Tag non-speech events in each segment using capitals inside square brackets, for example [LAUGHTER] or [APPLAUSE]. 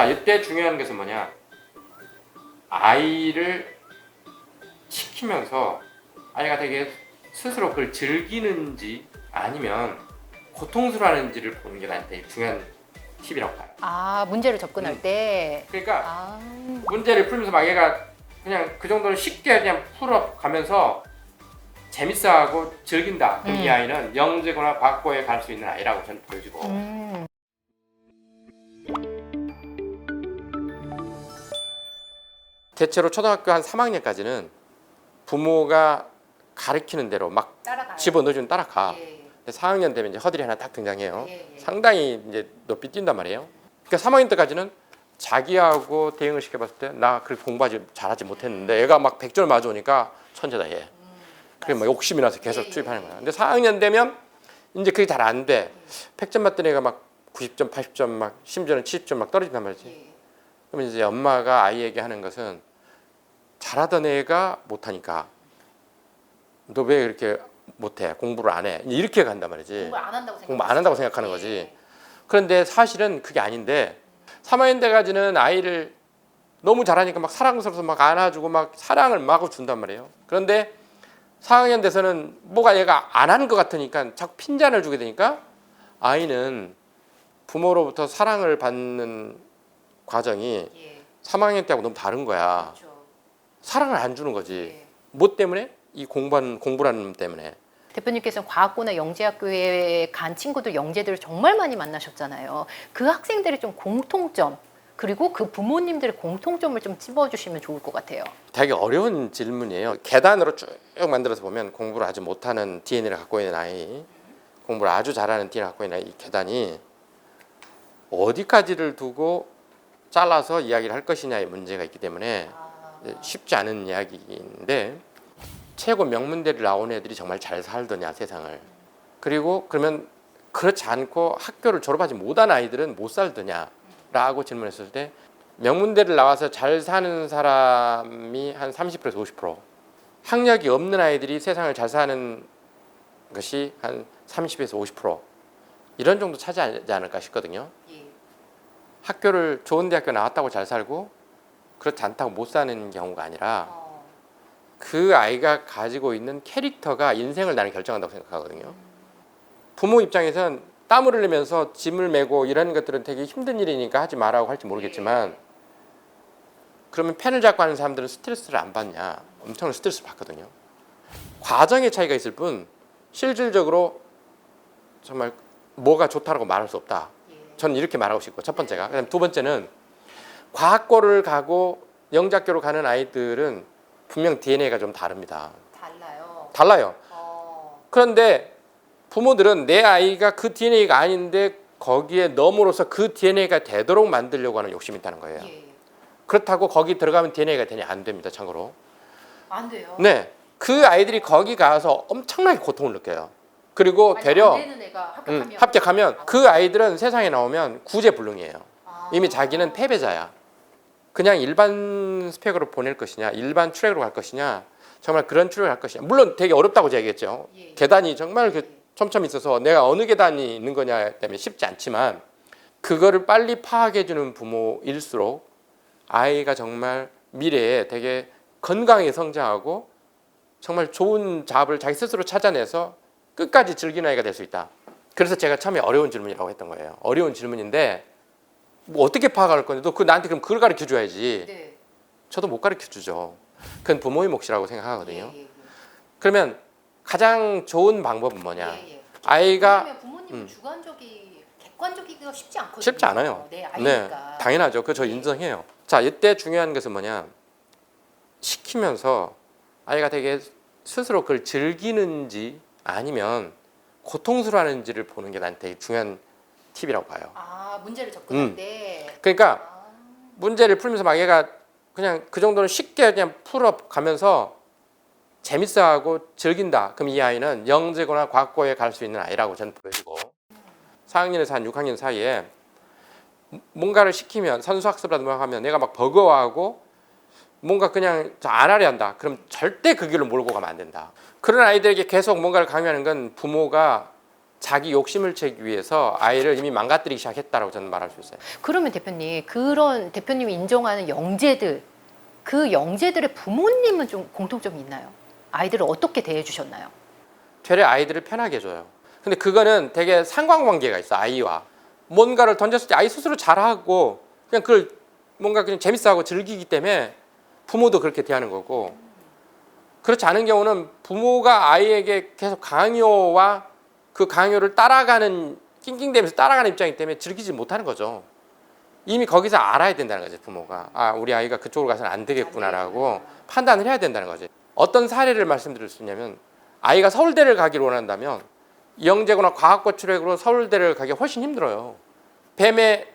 자, 이때 중요한 것은 뭐냐? 아이를 시키면서 아이가 되게 스스로 그걸 즐기는지 아니면 고통스러워하는지를 보는 게 나한테 중요한 팁이라고 봐요. 아 문제를 접근할 음. 때. 그러니까 아. 문제를 풀면서 막 얘가 그냥 그 정도는 쉽게 그냥 풀어가면서 재밌어하고 즐긴다. 그럼 이 음. 아이는 영재거나 과거에 갈 수 있는 아이라고 저는 보여지고 음. 대체로 초등학교 한 3학년까지는 부모가 가르치는 대로 막 따라가요. 집어넣어주면 따라가. 예. 근데 4학년 되면 이제 허들이 하나 딱 등장해요. 예, 예. 상당히 이제 높이 뛴단 말이에요. 그러니까 3학년 때까지는 자기하고 대응을 시켜봤을 때 나 그렇게 공부하지 잘하지 못했는데 얘가 막 100점 맞아오니까 천재다 얘. 그래 막 욕심이 나서 계속 예, 예, 투입하는 예. 거야. 근데 4학년 되면 이제 그게 잘 안 돼. 100점 맞던 애가 막 90점, 80점 막 심지어는 70점 막 떨어진단 말이지. 예. 그러면 이제 엄마가 아이에게 하는 것은 잘하던 애가 못하니까 너 왜 이렇게 못해 공부를 안 해 이렇게 간단 말이지 공부 안 한다고 생각. 공부 안 한다고 생각하는 거지 그런데 사실은 그게 아닌데 3학년 때까지는 아이를 너무 잘하니까 막 사랑스러워서 막 안아주고 막 사랑을 마구 준단 말이에요 그런데 4학년 돼서는 뭐가 얘가 안 하는 것 같으니까 자꾸 핀잔을 주게 되니까 아이는 부모로부터 사랑을 받는 과정이 예. 3학년 때하고 너무 다른 거야. 그렇죠. 사랑을 안 주는 거지. 예. 뭐 때문에? 이 공부하는 공부라는 놈 때문에. 대표님께서는 과학고나 영재학교에 간 친구들 영재들을 정말 많이 만나셨잖아요. 그 학생들의 좀 공통점 그리고 그 부모님들의 공통점을 좀 찝어주시면 좋을 것 같아요. 되게 어려운 질문이에요. 계단으로 쭉 만들어서 보면 공부를 아주 못하는 DNA를 갖고 있는 아이, 공부를 아주 잘하는 DNA를 갖고 있는 아이, 이 계단이 어디까지를 두고 잘라서 이야기를 할 것이냐의 문제가 있기 때문에 이제 쉽지 않은 이야기인데 최고 명문대를 나온 애들이 정말 잘 살더냐 세상을 그리고 그러면 그렇지 않고 학교를 졸업하지 못한 아이들은 못 살더냐라고 질문했을 때 명문대를 나와서 잘 사는 사람이 한 30%에서 50% 학력이 없는 아이들이 세상을 잘 사는 것이 한 30에서 50% 이런 정도 차지하지 않을까 싶거든요. 예. 학교를 좋은 대학교 나왔다고 잘 살고 그렇지 않다고 못 사는 경우가 아니라 어. 그 아이가 가지고 있는 캐릭터가 인생을 나는 결정한다고 생각하거든요. 부모 입장에선 땀을 흘리면서 짐을 메고 이런 것들은 되게 힘든 일이니까 하지 말라고 할지 모르겠지만 그러면 펜을 잡고 하는 사람들은 스트레스를 안 받냐? 엄청난 스트레스를 받거든요. 과정의 차이가 있을 뿐 실질적으로 정말 뭐가 좋다라고 말할 수 없다. 예. 저는 이렇게 말하고 싶고 첫 번째가 그다음 두 번째는 과학고를 가고 영작교로 가는 아이들은 분명 DNA가 좀 다릅니다. 달라요. 달라요. 어. 그런데 부모들은 내 아이가 그 DNA가 아닌데 거기에 넘으로써 그 DNA가 되도록 만들려고 하는 욕심이 있다는 거예요. 예. 그렇다고 거기 들어가면 DNA가 되냐 안 됩니다. 참고로. 안 돼요. 네. 그 아이들이 거기 가서 엄청나게 고통을 느껴요. 그리고 아니, 되려 합격하면 음, 합격하면 그 아이들은 세상에 나오면 구제불능이에요. 아. 이미 자기는 패배자야. 그냥 일반 스펙으로 보낼 것이냐, 일반 트랙으로 갈 것이냐, 정말 그런 트랙을 갈 것이냐. 물론 되게 어렵다고 얘기했죠. 예. 계단이 정말 그 촘촘히 있어서 내가 어느 계단이 있는 거냐 때문에 쉽지 않지만 그거를 빨리 파악해 주는 부모일수록 아이가 정말 미래에 되게 건강하게 성장하고 정말 좋은 잡을 자기 스스로 찾아내서 끝까지 즐기는 아이가 될 수 있다. 그래서 제가 처음에 어려운 질문이라고 했던 거예요. 어려운 질문인데 뭐 어떻게 파악할 건데 너 그 나한테 그럼 그걸 가르쳐 줘야지. 네. 저도 못 가르쳐 주죠. 그건 부모의 몫이라고 생각하거든요. 예, 예, 그러면 가장 좋은 방법은 뭐냐? 예, 예. 아이가 왜냐면 부모님은 음. 주관적이 객관적이기가 쉽지 않거든요. 쉽지 않아요. 네, 네, 아이니까. 당연하죠. 그거 저 인정해요. 자, 이때 중요한 것은 뭐냐? 시키면서 아이가 되게 스스로 그걸 즐기는지 아니면 고통스러워하는지를 보는 게 나한테 되게 중요한 팁이라고 봐요. 아 문제를 접근할 음. 때. 그러니까 아, 문제를 풀면서 막 얘가 그냥 그 정도는 쉽게 그냥 풀어 가면서 재밌어하고 즐긴다. 그럼 이 아이는 영재거나 과거에 갈 수 있는 아이라고 저는 보여지고 4학년에서 한 6학년 사이에 뭔가를 시키면 선수학습이라든가 하면 내가 막 버거워하고 뭔가 그냥 저안 하려 한다. 그럼 절대 그 길로 몰고 가면 안 된다. 그런 아이들에게 계속 뭔가를 강요하는 건 부모가 자기 욕심을 채기 위해서 아이를 이미 망가뜨리기 시작했다라고 저는 말할 수 있어요. 그러면 대표님 그런 대표님이 인정하는 영재들 그 영재들의 부모님은 좀 공통점이 있나요? 아이들을 어떻게 대해 주셨나요? 되레 아이들을 편하게 해줘요. 근데 그거는 되게 상관관계가 있어 아이와 뭔가를 던졌을 때 아이 스스로 잘하고 그냥 그걸 뭔가 그냥 재밌어하고 즐기기 때문에 부모도 그렇게 대하는 거고 그렇지 않은 경우는 부모가 아이에게 계속 강요와 그 강요를 따라가는 낑낑대면서 따라가는 입장이기 때문에 즐기지 못하는 거죠. 이미 거기서 알아야 된다는 거죠 부모가 아 우리 아이가 그쪽으로 가서는 안 되겠구나라고 판단을 해야 된다는 거죠. 어떤 사례를 말씀드릴 수 있냐면 아이가 서울대를 가기를 원한다면 이영재거나 과학고 출액으로 서울대를 가기 훨씬 힘들어요. 뱀의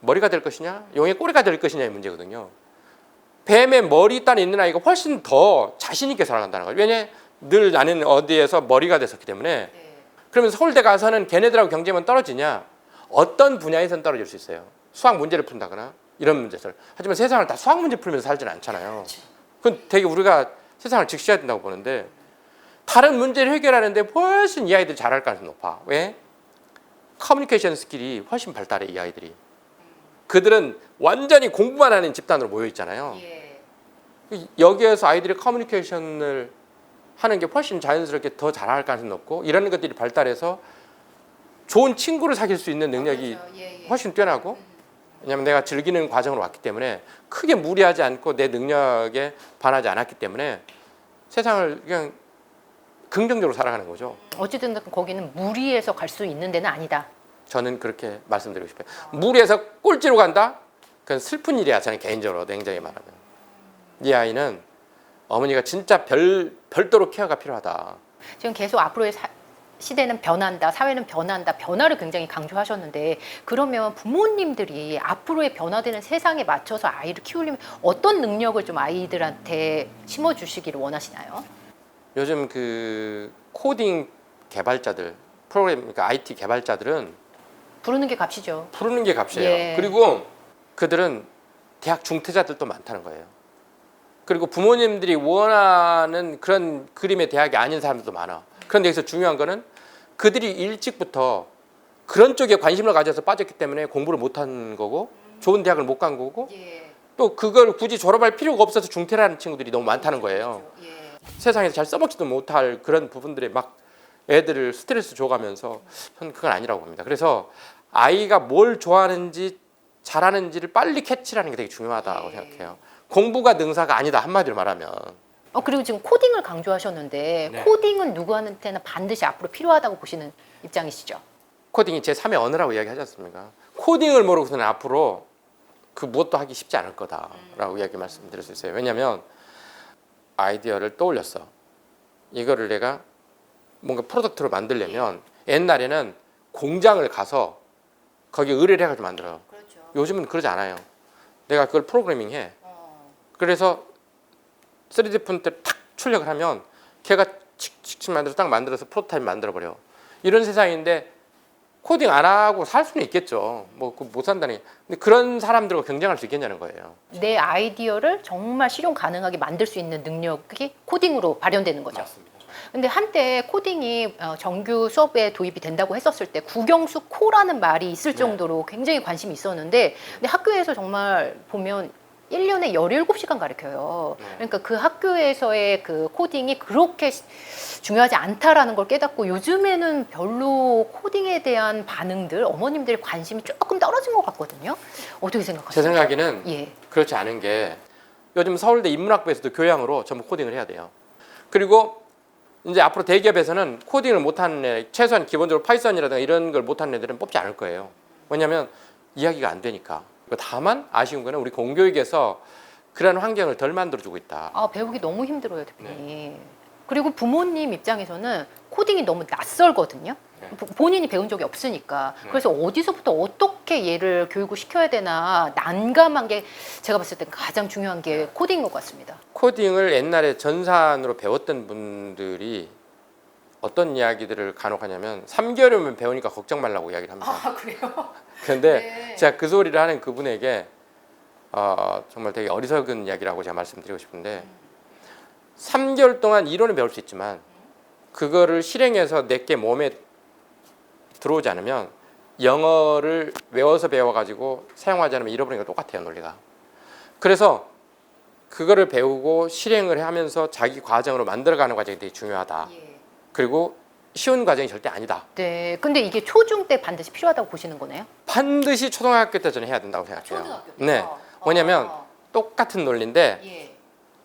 머리가 될 것이냐, 용의 꼬리가 될 것이냐의 문제거든요. 뱀의 머리 단에 있는 아이가 훨씬 더 자신 있게 살아간다는 거죠. 왜냐, 늘 나는 어디에서 머리가 됐었기 때문에. 그러면 서울대 가서는 걔네들하고 경쟁하면 떨어지냐? 어떤 분야에선 떨어질 수 있어요. 수학 문제를 푼다거나 이런 문제들. 하지만 세상을 다 수학 문제 풀면서 살지는 않잖아요. 그건 되게 우리가 세상을 직시해야 된다고 보는데 다른 문제를 해결하는데 훨씬 이 아이들이 잘할 가능성이 높아. 왜? 커뮤니케이션 스킬이 훨씬 발달해 이 아이들이. 그들은 완전히 공부만 하는 집단으로 모여 있잖아요. 여기에서 아이들이 커뮤니케이션을 하는 게 훨씬 자연스럽게 더 잘할 가능성이 높고 이런 것들이 발달해서 좋은 친구를 사귈 수 있는 능력이 훨씬 뛰어나고 왜냐하면 내가 즐기는 과정으로 왔기 때문에 크게 무리하지 않고 내 능력에 반하지 않았기 때문에 세상을 그냥 긍정적으로 살아가는 거죠. 어쨌든 거기는 무리해서 갈 수 있는 데는 아니다. 저는 그렇게 말씀드리고 싶어요. 무리해서 꼴찌로 간다? 그건 슬픈 일이야. 저는 개인적으로 냉정히 말하면. 이 아이는 어머니가 진짜 별 별도로 케어가 필요하다. 지금 계속 앞으로의 사- 시대는 변한다, 사회는 변한다, 변화를 굉장히 강조하셨는데 그러면 부모님들이 앞으로의 변화되는 세상에 맞춰서 아이를 키우려면 어떤 능력을 좀 아이들한테 심어주시기를 원하시나요? 요즘 그 코딩 개발자들, 프로그램 그러니까 IT 개발자들은 부르는 게 값이죠. 푸르는 게 값이에요. 예. 그리고 그들은 대학 중퇴자들도 많다는 거예요. 그리고 부모님들이 원하는 그런 그림의 대학이 아닌 사람들도 많아. 그런데 여기서 중요한 거는 그들이 일찍부터 그런 쪽에 관심을 가져서 빠졌기 때문에 공부를 못한 거고 좋은 대학을 못 간 거고 또 그걸 굳이 졸업할 필요가 없어서 중퇴라는 친구들이 너무 많다는 거예요. 세상에서 잘 써먹지도 못할 그런 부분들에 막 애들을 스트레스 줘가면서 저는 그건 아니라고 봅니다. 그래서 아이가 뭘 좋아하는지 잘하는지를 빨리 캐치라는 게 되게 중요하다고 예. 생각해요. 공부가 능사가 아니다 한마디로 말하면 어 그리고 지금 코딩을 강조하셨는데 네. 코딩은 누구한테나 반드시 앞으로 필요하다고 보시는 입장이시죠? 코딩이 제 3의 언어라고 이야기하지 않습니까? 코딩을 모르고서는 앞으로 그 무엇도 하기 쉽지 않을 거다라고 이야기 말씀드릴 수 있어요. 왜냐하면 아이디어를 떠올렸어. 이거를 내가 뭔가 프로덕트로 만들려면 옛날에는 공장을 가서 거기 의뢰를 해가지고 만들어요. 그렇죠. 요즘은 그러지 않아요. 내가 그걸 프로그래밍 해. 그래서 3D 프린터를 탁 출력을 하면 걔가 칙칙칙 만들어서 딱 만들어서 프로토타입 만들어 버려. 이런 세상인데 코딩 안 하고 살 수는 있겠죠. 뭐 못 산다니. 근데 그런 사람들과 경쟁할 수 있겠냐는 거예요. 내 아이디어를 정말 실용 가능하게 만들 수 있는 능력이 코딩으로 발현되는 거죠. 맞습니다. 근데 한때 코딩이 어, 정규 수업에 도입이 된다고 했었을 때 국영수 코라는 말이 있을 네. 정도로 굉장히 관심이 있었는데 근데 학교에서 정말 보면 1년에 17시간 가르쳐요. 네. 그러니까 그 학교에서의 그 코딩이 그렇게 시- 중요하지 않다라는 걸 깨닫고 요즘에는 별로 코딩에 대한 반응들, 어머님들의 관심이 조금 떨어진 것 같거든요. 어떻게 제 생각하세요? 생각에는 예. 그렇지 않은 게 요즘 서울대 인문학부에서도 교양으로 전부 코딩을 해야 돼요. 그리고 이제 앞으로 대기업에서는 코딩을 못하는 애, 최소한 기본적으로 파이썬이라든가 이런 걸 못하는 애들은 뽑지 않을 거예요. 왜냐하면 이야기가 안 되니까. 다만 아쉬운 거는 우리 공교육에서 그런 환경을 덜 만들어주고 있다. 아 배우기 너무 힘들어요, 대표님. 네. 그리고 부모님 입장에서는 코딩이 너무 낯설거든요. 네. 보- 본인이 배운 적이 없으니까. 네. 그래서 어디서부터 어떻게 얘를 교육을 시켜야 되나 난감한 게 제가 봤을 때 가장 중요한 게 코딩인 것 같습니다. 코딩을 옛날에 전산으로 배웠던 분들이 어떤 이야기들을 간혹 하냐면 3개월이면 배우니까 걱정 말라고 이야기를 합니다. 그래요? [LAUGHS] 그런데 네. 제가 그 소리를 하는 그분에게 어, 정말 되게 어리석은 이야기라고 제가 말씀드리고 싶은데 3개월 동안 이론을 배울 수 있지만 그거를 실행해서 내게 몸에 들어오지 않으면 영어를 외워서 배워가지고 사용하지 않으면 잃어버리는 거 똑같아요 논리가. 그래서 그거를 배우고 실행을 하면서 자기 과정으로 만들어가는 과정이 되게 중요하다. 그리고 쉬운 과정이 절대 아니다. 네. 근데 이게 초중 때 반드시 필요하다고 보시는 거네요? 반드시 초등학교 때 저는 해야 된다고 생각해요. 아, 때. 네. 뭐냐면 아, 똑같은 논리인데 예.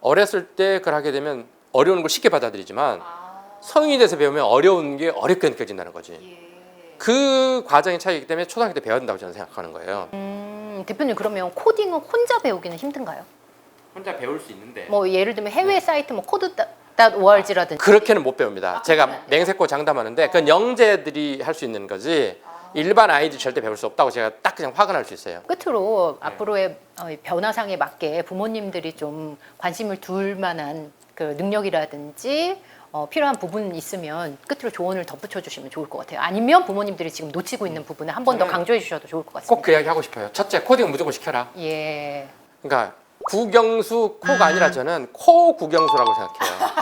어렸을 때 그걸 하게 되면 어려운 걸 쉽게 받아들이지만 아, 성인이 돼서 배우면 어려운 게 어렵게 느껴진다는 거지. 예. 그 과정의 차이이기 때문에 초등학교 때 배워야 된다고 저는 생각하는 거예요. 음, 대표님 그러면 코딩은 혼자 배우기는 힘든가요? 혼자 배울 수 있는데 뭐 예를 들면 해외 사이트 뭐 코드 .org라든지 그렇게는 못 배웁니다. 아, 제가? 맹세코 장담하는데 그건 영재들이 할 수 있는 거지 일반 아이들이 절대 배울 수 없다고 제가 딱 그냥 확언할 수 있어요. 끝으로 네. 앞으로의 어, 변화상에 맞게 부모님들이 좀 관심을 둘 만한 그 능력이라든지 어, 필요한 부분 있으면 끝으로 조언을 덧붙여 주시면 좋을 것 같아요. 아니면 부모님들이 지금 놓치고 있는 부분을 한 번더 저는 강조해 주셔도 좋을 것꼭 같습니다. 그 이야기 하고 싶어요. 첫째 코딩 무조건 시켜라. 예. 그러니까 구경수 코가 아니라 저는 [LAUGHS] 코 구경수라고 생각해요.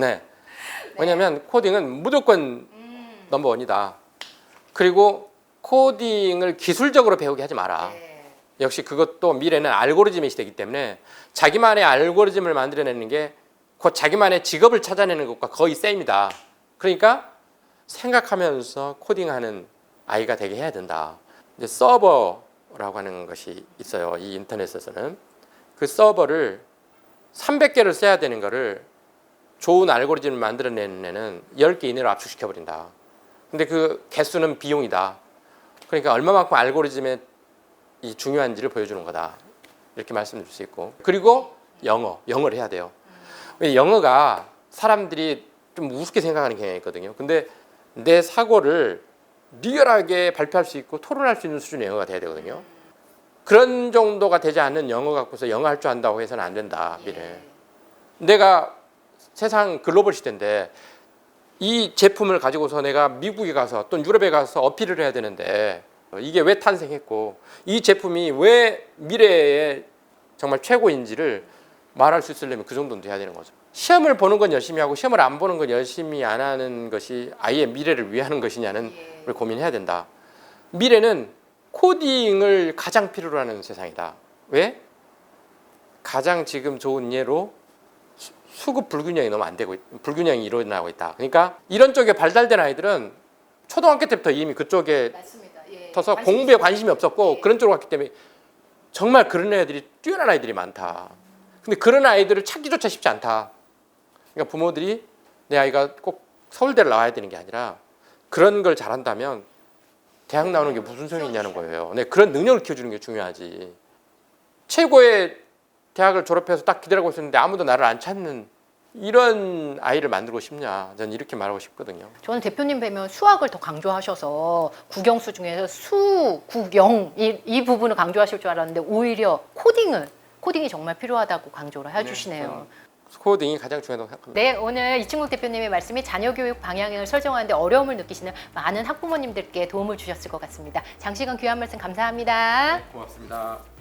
네. 왜냐하면 코딩은 무조건 넘버 원이다. 그리고 코딩을 기술적으로 배우게 하지 마라. 역시 그것도 미래는 알고리즘의 시대이기 때문에 자기만의 알고리즘을 만들어내는 게 곧 자기만의 직업을 찾아내는 것과 거의 셈이다. 그러니까 생각하면서 코딩하는 아이가 되게 해야 된다. 이제 서버라고 하는 것이 있어요. 이 인터넷에서는 그 서버를 300개를 써야 되는 거를 좋은 알고리즘을 만들어내는 애는 10개 이내로 압축시켜 버린다. 근데 그 개수는 비용이다. 그러니까 얼마만큼 알고리즘의 이 중요한지를 보여주는 거다. 이렇게 말씀드릴 수 있고. 그리고 영어, 영어를 해야 돼요. 왜 영어가 사람들이 좀 우습게 생각하는 경향이 있거든요. 근데 내 사고를 리얼하게 발표할 수 있고 토론할 수 있는 수준의 영어가 돼야 되거든요. 그런 정도가 되지 않는 영어 갖고서 영어 할 줄 안다고 해서는 안 된다. 미래. 내가 세상 글로벌 시대인데 이 제품을 가지고서 내가 미국에 가서 또 유럽에 가서 어필을 해야 되는데 이게 왜 탄생했고 이 제품이 왜 미래에 정말 최고인지를 말할 수 있으려면 그 정도는 돼야 되는 거죠. 시험을 보는 건 열심히 하고 시험을 안 보는 건 열심히 안 하는 것이 아이의 미래를 위하는 것이냐는 걸 고민해야 된다. 미래는 코딩을 가장 필요로 하는 세상이다. 왜? 가장 지금 좋은 예로 수- 수급 불균형이 너무 안 되고 있- 불균형이 일어나고 있다. 그러니까 이런 쪽에 발달된 아이들은 초등학교 때부터 이미 그쪽에. 예. 터서 공부에 관심이 없었고 예. 그런 쪽으로 갔기 때문에 정말 그런 애들이 뛰어난 아이들이 많다. 근데 그런 아이들을 찾기조차 쉽지 않다. 그러니까 부모들이 내 아이가 꼭 서울대를 나와야 되는 게 아니라 그런 걸 잘한다면 대학 나오는 게 무슨 소용이 있냐는 거예요. 네, 그런 능력을 키워주는 게 중요하지. 최고의 대학을 졸업해서 딱 기다리고 있었는데 아무도 나를 안 찾는 이런 아이를 만들고 싶냐. 저는 이렇게 말하고 싶거든요. 저는 대표님 뵈면 수학을 더 강조하셔서 국영수 중에서 수, 국영 이, 이 부분을 강조하실 줄 알았는데 오히려 코딩을 코딩이 정말 필요하다고 강조를 해주시네요. 코딩이 가장 중요하다고 생각합니다. 네, 오늘 이충국 대표님의 말씀이 자녀 교육 방향을 설정하는데 어려움을 느끼시는 많은 학부모님들께 도움을 주셨을 것 같습니다. 장시간 귀한 말씀 감사합니다. 고맙습니다.